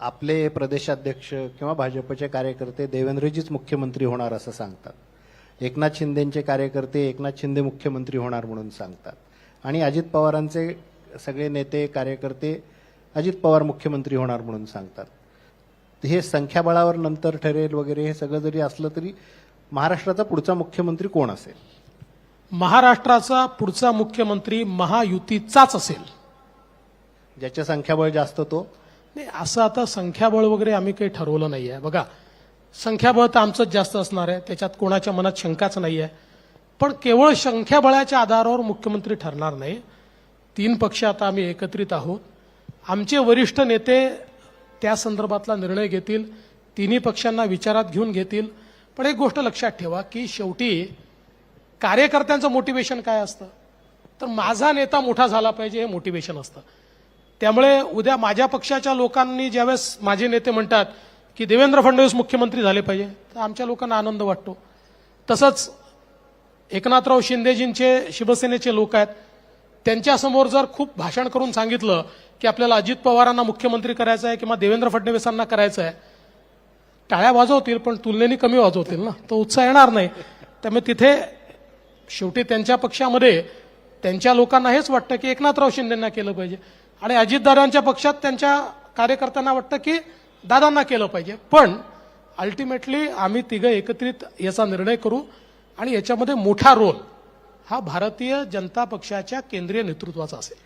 आपले प्रदेशाध्यक्ष किंवा भाजपचे कार्यकर्ते देवेंद्रजीच मुख्यमंत्री होणार असं सांगतात. एकनाथ शिंदेचे कार्यकर्ते एकनाथ शिंदे मुख्यमंत्री होणार म्हणून सांगतात. आणि अजित पवारांचे सगळे नेते कार्यकर्ते अजित पवार मुख्यमंत्री होणार म्हणून सांगतात. हे संख्याबळावर नंतर ठरेल वगैरे हे सगळं जरी असलं तरी महाराष्ट्राचा पुढचा मुख्यमंत्री कोण असेल? महाराष्ट्राचा पुढचा मुख्यमंत्री महायुतीचाच असेल. ज्याच्या संख्याबळ जास्त तो. नाही असं आता संख्याबळ वगैरे आम्ही काही ठरवलं नाही आहे बघा संख्याबळ तर आमचंच जास्त असणार आहे त्याच्यात कोणाच्या मनात शंकाच नाही आहे पण केवळ संख्याबळाच्या आधारावर मुख्यमंत्री ठरणार नाही. तीन पक्ष आता आम्ही एकत्रित आहोत. आमचे वरिष्ठ नेते त्या संदर्भातला निर्णय घेतील तिन्ही पक्षांना विचारात घेऊन घेतील. पण एक गोष्ट लक्षात ठेवा की शेवटी कार्यकर्त्यांचं मोटिवेशन काय असतं? तर माझा नेता मोठा झाला पाहिजे हे मोटिवेशन असतं. त्यामुळे उद्या माझ्या पक्षाच्या लोकांनी ज्यावेळेस माझे नेते म्हणतात की देवेंद्र फडणवीस मुख्यमंत्री झाले पाहिजे तर आमच्या लोकांना आनंद वाटतो. तसंच एकनाथराव शिंदेजींचे शिवसेनेचे लोक आहेत. त्यांच्यासमोर जर खूप भाषण करून सांगितलं की आपल्याला अजित पवारांना मुख्यमंत्री करायचं आहे किंवा देवेंद्र फडणवीसांना करायचं आहे टाळ्या वाजवतील पण तुलनेने कमी वाजवतील ना? तो उत्साह येणार नाही. त्यामुळे तिथे शेवटी त्यांच्या पक्षामध्ये त्यांच्या लोकांना हेच वाटतं की एकनाथराव शिंदेंना केलं पाहिजे. आणि अजितदादांच्या पक्षात त्यांच्या कार्यकर्त्यांना वाटतं की दादांना केलं पाहिजे. पण अल्टिमेटली आम्ही तिघं एकत्रित याचा निर्णय करू आणि याच्यामध्ये मोठा रोल हा भारतीय जनता पक्षाच्या केंद्रीय नेतृत्वाचा असेल.